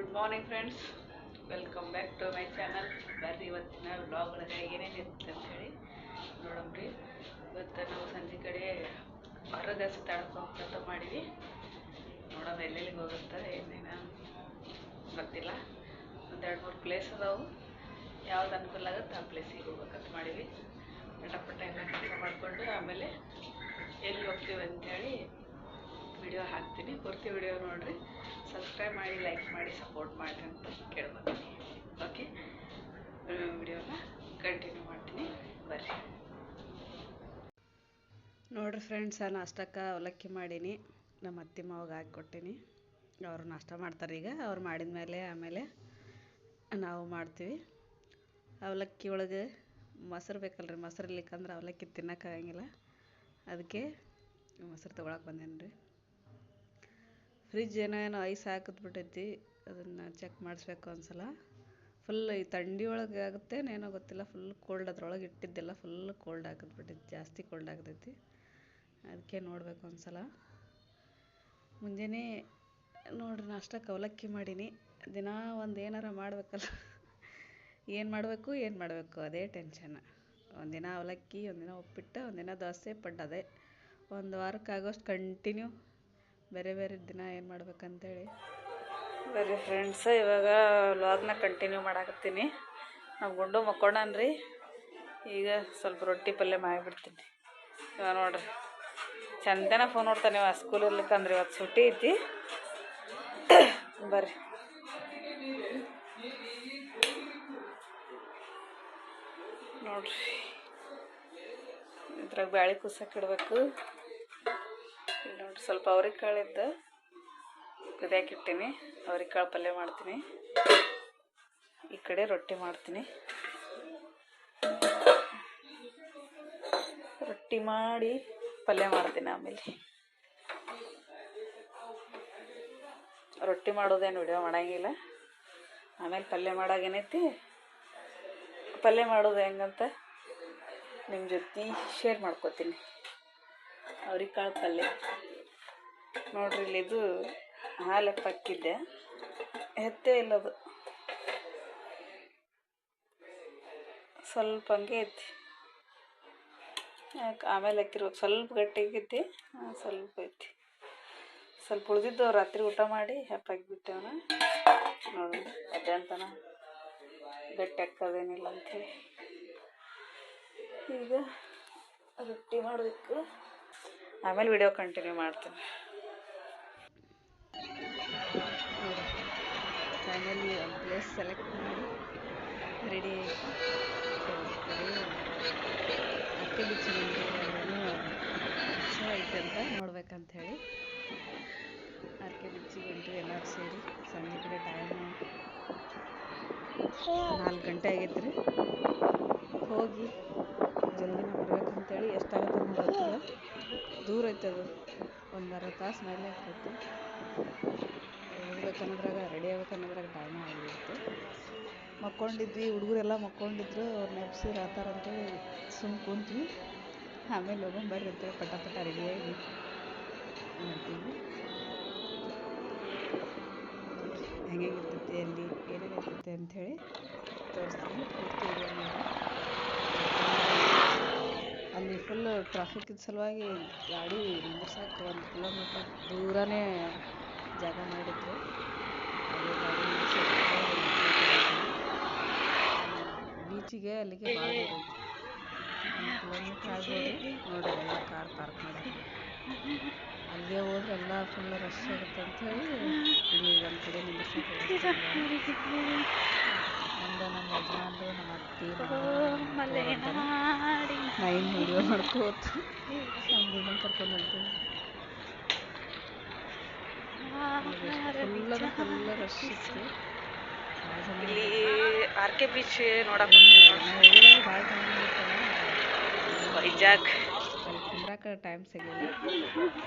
Good morning friends welcome back to my channel ಬರ್ರಿ ಇವತ್ತಿನ blog ಒಳಗೆ ಏನೇನು ಇರುತ್ತೆ ಅಂತ ಹೇಳಿ ನೋಡಮ್ರಿ ಇವತ್ತು ನಾವು ಸಂಜೆ ಕಡೆ ಹೊರಗೆ ಸುತ್ತಾಡ್ಕೊಂತ ಮಾಡೀವಿ ನೋಡೋಣ ಎಲ್ಲೆಲ್ಲಿಗೆ ಹೋಗುತ್ತೆ, ಏನೇನು ಗೊತ್ತಿಲ್ಲ. ಒಂದು ಎರಡು ಮೂರು ಪ್ಲೇಸ್ ಅದಾವು. ಯಾವ್ದು ಅನುಕೂಲ ಆಗುತ್ತೆ ಆ ಪ್ಲೇಸಿಗೆ ಹೋಗ್ಬೇಕಂತ ಮಾಡೀವಿ ಪಟ ಎಲ್ಲ ಕೆಲಸ ಮಾಡಿಕೊಂಡು ಆಮೇಲೆ ಎಲ್ಲಿ ಹೋಗ್ತೀವಿ ಅಂತೇಳಿ ವಿಡಿಯೋ ಹಾಕ್ತೀನಿ. ಪೂರ್ತಿ ವಿಡಿಯೋ ನೋಡಿರಿ. ಸಬ್ಸ್ಕ್ರೈಬ್ ಮಾಡಿ ಲೈಕ್ ಮಾಡಿ ಸಪೋರ್ಟ್ ಮಾಡಿ ಅಂತ ಕೇಳ್ಕೊತೀನಿ ಓಕೆ ವಿಡಿಯೋನ ಕಂಟಿನ್ಯೂ ಮಾಡ್ತೀನಿ. ಬರ್ರಿ. ನೋಡಿರಿ ಫ್ರೆಂಡ್ಸ್ ನಾಷ್ಟಕ್ಕೆ ಅವಲಕ್ಕಿ ಮಾಡೀನಿ. ನಮ್ಮ ಅತ್ತೆ ಮಾವಾಗ ಹಾಕಿ ಕೊಟ್ಟೀನಿ ಅವರು ನಾಷ್ಟ ಮಾಡ್ತಾರೆ ಈಗ. ಅವ್ರು ಮಾಡಿದ ಮೇಲೆ ಆಮೇಲೆ ನಾವು ಮಾಡ್ತೀವಿ. ಅವಲಕ್ಕಿ ಒಳಗೆ ಮೊಸರು ಬೇಕಲ್ರಿ, ಮೊಸರು ಇರ್ಲಿಕ್ಕಂದ್ರೆ ಅವಲಕ್ಕಿ ತಿನ್ನೋಕ್ಕಾಗಂಗಿಲ್ಲ ಅದಕ್ಕೆ ಮೊಸರು ತೊಗೊಳಕ್ಕೆ ಬಂದೇನೆ ರೀ ಫ್ರಿಜ್ ಏನೋ ಏನೋ ಐಸ್ ಹಾಕಿದ್ಬಿಟ್ಟೈತಿ. ಅದನ್ನು ಚೆಕ್ ಮಾಡಿಸ್ಬೇಕು ಒಂದ್ಸಲ. ಫುಲ್ ಈ ಥಂಡಿ ಒಳಗೆ ಗೊತ್ತಿಲ್ಲ ಫುಲ್ ಕೋಲ್ಡ್ ಅದ್ರೊಳಗೆ ಇಟ್ಟಿದ್ದೆಲ್ಲ ಫುಲ್ ಕೋಲ್ಡ್ ಹಾಕಿದ್ಬಿಟ್ಟೈತಿ, ಜಾಸ್ತಿ ಕೋಲ್ಡ್ ಆಗ್ತೈತಿ. ಅದಕ್ಕೆ ನೋಡ್ಬೇಕು ಒಂದ್ಸಲ. ಮುಂಜಾನೆ ನೋಡ್ರಿ ನಾಷ್ಟಕ್ಕೆ ಅವಲಕ್ಕಿ ಮಾಡೀನಿ. ದಿನ ಒಂದು ಏನಾರ ಮಾಡಬೇಕಲ್ಲ. ಏನು ಮಾಡಬೇಕು ಏನು ಮಾಡಬೇಕು, ಅದೇ ಟೆನ್ಷನ್ ಒಂದಿನ ಅವಲಕ್ಕಿ ಒಂದಿನ ಉಪ್ಪಿಟ್ಟು ಒಂದಿನ ದೋಸೆ ಪಡ್ಡು ಅದೇ ಒಂದು ವಾರಕ್ಕೆ ಆಗೋಷ್ಟು ಕಂಟಿನ್ಯೂ ಬೇರೆ ಬೇರೆ ದಿನ ಏನು ಮಾಡ್ಬೇಕಂತೇಳಿ? ಬರ್ರಿ ಫ್ರೆಂಡ್ಸ್ ಇವಾಗ ವ್ಲಾಗ್ನ ಕಂಟಿನ್ಯೂ ಮಾಡಾಕತ್ತೀನಿ. ನಮ್ಮ ಗುಂಡು ಮಕ್ಕೊಂಡನ್ರಿ ಈಗ ಸ್ವಲ್ಪ ರೊಟ್ಟಿ ಪಲ್ಯ ಮಾಡಿಬಿಡ್ತೀನಿ. ಇವಾಗ ನೋಡ್ರಿ, ಚಂದನ ಫೋನ್ ನೋಡ್ತಾನೆ ಇವಾಗ ಸ್ಕೂಲ್ ಇರ್ಲಿಕ್ಕಂದ್ರೆ ಇವತ್ತು ಸುಟ್ಟಿ ಐತಿ. ಬರ್ರಿ. ನೋಡ್ರಿ, ಇದ್ರಾಗ ಬ್ಯಾಳಿ ಕುಸಕ್ಕೆ ಇಡಬೇಕು. ಇಲ್ಲಿ ನೋಡ್ರಿ ಸ್ವಲ್ಪ ಅವ್ರಿಕಾಳು ಇದ್ದು ಕುದಿಯಾಕೆ ಇಟ್ಟೀನಿ? ಅವ್ರಿಕಾಳು ಪಲ್ಯ ಮಾಡ್ತೀನಿ. ಈ ಕಡೆ ರೊಟ್ಟಿ ಮಾಡ್ತೀನಿ. ರೊಟ್ಟಿ ಮಾಡಿ ಪಲ್ಯ ಮಾಡ್ತೀನಿ ಆಮೇಲೆ. ರೊಟ್ಟಿ ಮಾಡೋದೇನು ವಿಡಿಯೋ ಮಾಡಂಗಿಲ್ಲ. ಆಮೇಲೆ ಪಲ್ಯ ಮಾಡಾಗ ಏನೈತಿ? ಪಲ್ಯ ಮಾಡೋದು ಹೆಂಗಂತ ನಿಮ್ಮ ಜೊತೆ ಶೇರ್ ಮಾಡ್ಕೋತೀನಿ. ಅವ್ರಿಕಾಳು ಪಲ್ಯ. ನೋಡ್ರಿ ಇಲ್ಲಿ ಇದು ಹಾಲು ಪಕ್ಕಿದ್ದೆ ಎತ್ತೇ ಇಲ್ಲದು ಸ್ವಲ್ಪ ಹಂಗೆ ಐತಿ. ಯಾಕೆ, ಆಮೇಲೆ ಹಾಕಿರ್ಬೇಕು ಸ್ವಲ್ಪ ಗಟ್ಟಿಗೈತಿ ಸ್ವಲ್ಪ ಐತಿ. ಸ್ವಲ್ಪ ಉಳಿದಿದ್ದು ರಾತ್ರಿ ಊಟ ಮಾಡಿ ಹೆಪ್ಪಾಗಿಬಿಟ್ಟೆವನ ನೋಡಿ ಅಂತನ ಗಟ್ಟಿ ಹಾಕೋದೇನಿಲ್ಲ ಅಂಥೇಳಿ ಈಗ ರೊಟ್ಟಿ ಮಾಡಬೇಕು. ಆಮೇಲೆ ವಿಡಿಯೋ ಕಂಟಿನ್ಯೂ ಮಾಡ್ತೀನಿ. ಫೈನಲಿ ಪ್ಲೇಸ್ ಸೆಲೆಕ್ಟ್ ಮಾಡಿ ರೆಡಿ ಅತ್ತೆ ಬಿಚ್ಚಿ ಸೊ ಐತೆ ಅಂತ ನೋಡ್ಬೇಕಂತ ಹೇಳಿ. ಅರ್ಕೆ ಬಿಚ್ಚಿ ಬಂತು ಎಲ್ಲರೂ ಸೇರಿ ಸಂಜೆ ಕಡೆ ಟೈಮು ನಾಲ್ಕು ಗಂಟೆ ಆಗೈತೆ ರೀ. ಹೋಗಿ ಜಲ್ದಿನ ಬರ್ಬೇಕಂತೇಳಿ ಎಷ್ಟಾಗುತ್ತೆ ಗೊತ್ತಿಲ್ಲ. ದೂರ ಐತೆ ಅದು. ಒಂದು ಅರ್ಧ ತಾಸು ಮೇಲೆ ಆಗ್ತೈತಿ. ಹೋಗ್ಬೇಕನ್ನೋದ್ರಾಗ ರೆಡಿ ಆಗ್ಬೇಕನ್ನೋದ್ರಾಗ ಟೈಮ್ ಆಗಿಬಿಡ್ತು ಮಕ್ಕೊಂಡಿದ್ವಿ, ಹುಡುಗರೆಲ್ಲ ಮಕ್ಕೊಂಡಿದ್ರು ಅವ್ರು ನೆಪ್ಸಿ ಆತಾರಂತೇಳಿ ಸುಮ್ಮ ಕುಂತ್ವಿ. ಆಮೇಲೆ ಹೋಗೋಣ ಬರ್ರಿ ಅಂತೇಳಿ ಪಟ ಪಟ ರೆಡಿಯಾಗಿ ಮಾಡ್ತೀವಿ. ಹೆಂಗಿರ್ತೈತಿ ಅಲ್ಲಿ, ಏನೇನು ಇರ್ತೈತೆ ಅಂಥೇಳಿ ತೋರಿಸ್ತೀನಿ. ಅಲ್ಲಿ ಫುಲ್ ಟ್ರಾಫಿಕ್ ಸಲುವಾಗಿ ಗಾಡಿ ನಿಲ್ಲಿಸಕ್ಕೆ ಒಂದು ಕಿಲೋಮೀಟರ್ ದೂರನೇ ಜಾಗ ಮಾಡಿದ್ರು. ಬೀಚಿಗೆ ಅಲ್ಲಿಗೆ ಭಾಳ ದೂರ ಐತಿ ಒಂದು ಕಿಲೋಮೀಟ್ರ್ ಆಗ್ಬೋದು. ನೋಡ್ರಿ ಎಲ್ಲ ಕಾರ್ ಪಾರ್ಕ್ ಮಾಡಿ ಅಲ್ಲಿಗೆ ಹೋದ್ರೆ ಎಲ್ಲ ಫುಲ್ ರಶ್ ಆಗುತ್ತೆ ಅಂಥೇಳಿ ಇಲ್ಲಿ ಒಂದು ಕಡೆ ನಿಲ್ಲಿಸಕ್ಕೆ ಮುಂದೆ ನಮ್ಮ ಯಜಮಾನ್ರು ನಮ್ಮ ಅತ್ತೆ ನೈನ್ ವಿಡಿಯೋ ಮಾಡ್ಕೋತ. ನಮ್ಮ ಗುಂಡನ ಕರ್ಕೊಂಡು ಹೊಂಟೀನಿ ಫುಲ್ ಫುಲ್ ರಶ್ ಇತ್ತು ಇಲ್ಲಿ ಆರ್ ಕೆ ಬೀಚ್ ನೋಡಕ್ಕೆ ಭಾಳ ಚೆನ್ನಾಗಿರ್ತಲ್ಲ ವೈಜಾಗ್ ಅಲ್ಲಿ ಕುಂದ್ರಾಕ ಟೈಮ್ ಸಿಗಲಿಲ್ಲ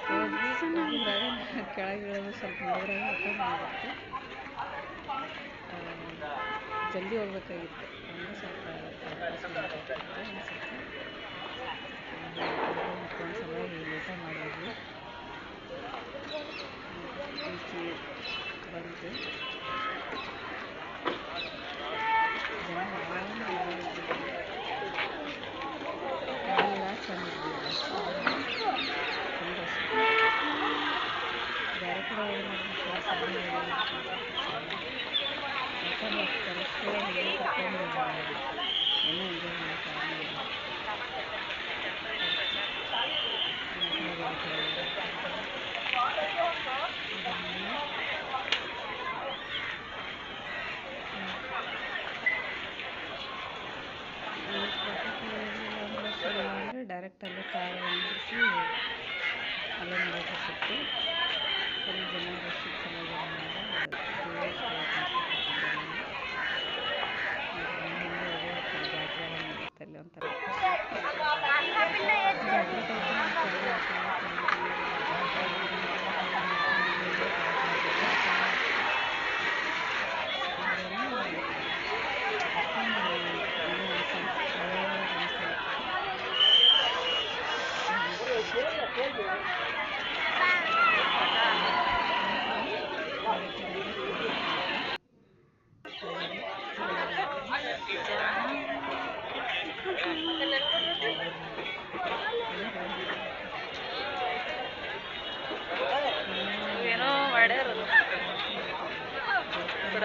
ಹೋದ್ವಿ ಹೋಗಿದ್ರಾಗ ಕೆಳಗೆ ಇಳಿದು ಸ್ವಲ್ಪ ನೋಡಿದ್ರಾಗ ಹಾಕೊಂಡು ಜಲ್ದಿ ಹೋಗ್ಬೇಕಾಗಿತ್ತು ಒಂದು ಸ್ವಲ್ಪ ಅನಿಸುತ್ತೆ ಮತ್ತೊಂದು ಸಲುವಾಗಿ ಊಟ ಮಾಡಿದ್ವಿ வருது.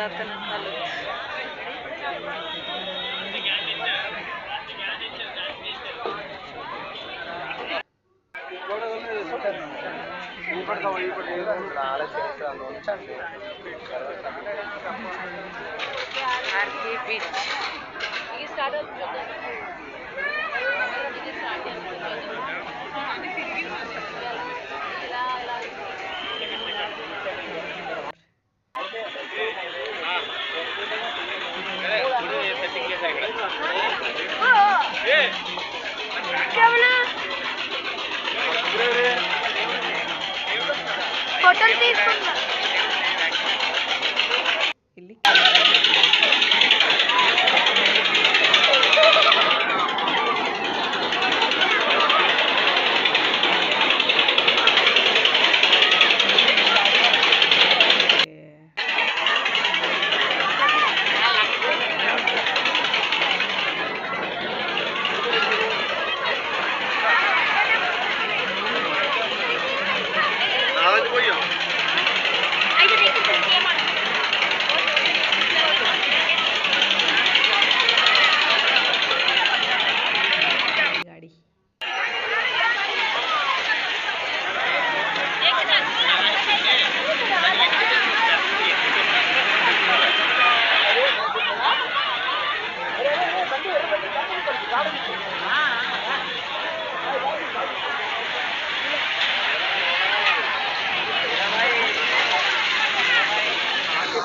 ప్రార్థన ఆర్కే బీచ్ ఇది స్టార్ట్ అవుతుంది बटन पे इसको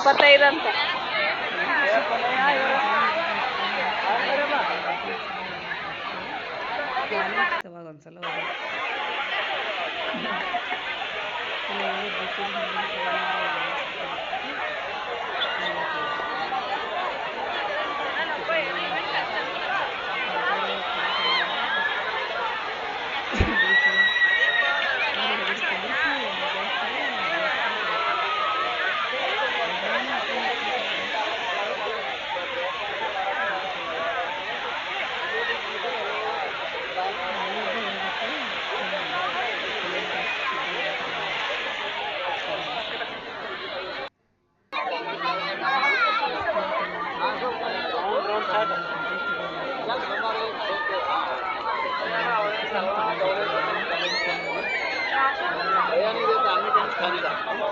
ಎಪ್ಪತ್ತೈದು ಅಂತ. ಒಂದ್ಸಲ ಹೋಗಿ. పెడతాను